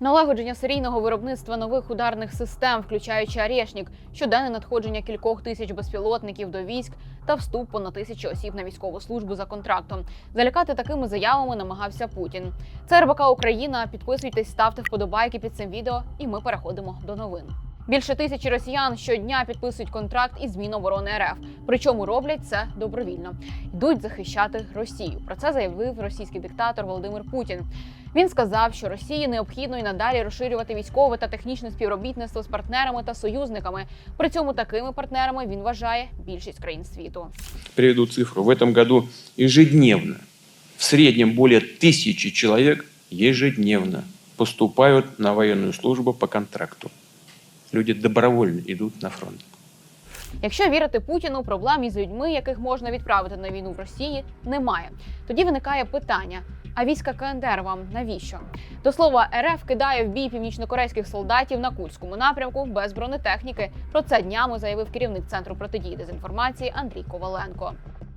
Налагодження серійного виробництва нових ударних систем, включаючи Арєшнік, щоденне надходження кількох тисяч безпілотників до військ та вступ понад тисячі осіб на військову службу за контрактом. Залякати такими заявами намагався Путін. Це РБК Україна. Підписуйтесь, ставте вподобайки під цим відео, і ми переходимо до новин. Більше тисячі росіян щодня підписують контракт із Міноборони РФ. Причому роблять це добровільно. Йдуть захищати Росію. Про це заявив російський диктатор Володимир Путін. Він сказав, що Росії необхідно і надалі розширювати військове та технічне співробітництво з партнерами та союзниками. При цьому такими партнерами він вважає більшість країн світу. Приведу цифру. В этом году ежедневно, в среднем более тысячи человек ежедневно поступают на военную службу по контракту. Люди добровольно идут на фронт. Якщо вірити Путіну, проблем із людьми, яких можна відправити на війну в Росії, немає. Тоді виникає питання: а війська КНДР вам навіщо? До слова, РФ кидає в бій північнокорейських солдатів на курському напрямку без бронетехніки. Про це днями заявив керівник центру протидії дезінформації Андрій Коваленко.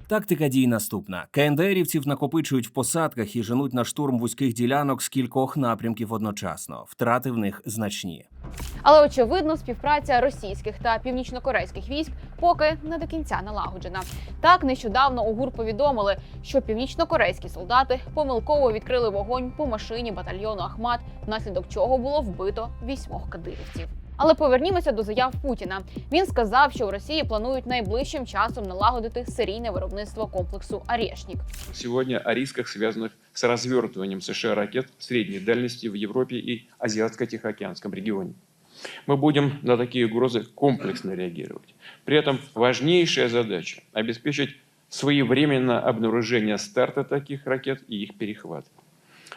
Тактика дій наступна: КНДРівців накопичують в посадках і женуть на штурм вузьких ділянок з кількох напрямків одночасно. Втрати в них значні. Але очевидно, співпраця російських та північнокорейських військ поки не до кінця налагоджена. Так нещодавно у ГУР повідомили, що північнокорейські солдати помилково відкрили вогонь по машині батальйону Ахмат, внаслідок чого було вбито вісьмох кадирівців. Але повернімося до заяв Путіна. Він сказав, що в Росії планують найближчим часом налагодити серійне виробництво комплексу Арєшнік. Сегодня о рисках, связанных с развертыванием США ракет средней дальности в Европе и Азиатско-Тихоокеанском регионе. Мы будем на такие угрозы комплексно реагировать. При этом важнейшая задача – обеспечить своевременное обнаружение старта таких ракет и их перехват.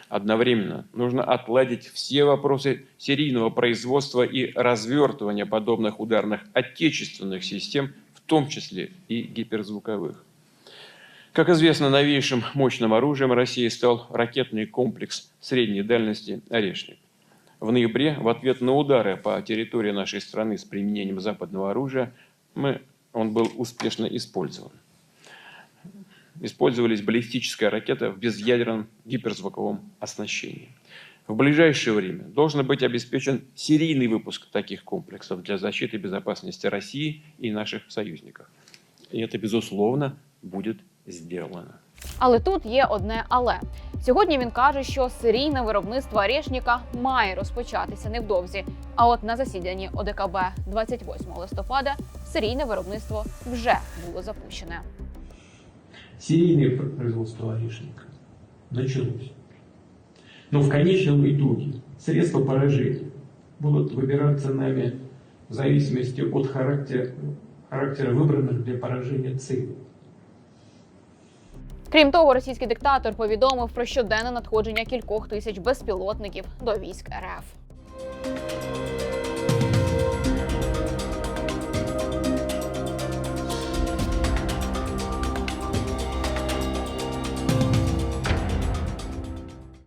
Одновременно нужно отладить все вопросы серийного производства и развертывания подобных ударных отечественных систем, в том числе и гиперзвуковых. Как известно, новейшим мощным оружием России стал ракетный комплекс средней дальности «Орешник». В ноябре в ответ на удары по территории нашей страны с применением западного оружия мы, он был успешно использован. Использовались баллистическая ракета в безъядерном гиперзвуковом оснащении. В ближайшее время должен быть обеспечен серийный выпуск таких комплексов для защиты безопасности России и наших союзников. И это, безусловно, будет сделано. Але тут є одне але. Сьогодні він каже, що серійне виробництво Арєшніка має розпочатися невдовзі. А от на засіданні ОДКБ 28 листопада серійне виробництво вже було запущене. серийное пр- производство орешника началось. Но в конечном итоге средства поражения будут выбираться нами в зависимости от характера, характера выбранных для поражения целей. Крім того, російський диктатор повідомив про щоденне надходження кількох тисяч безпілотників до військ РФ.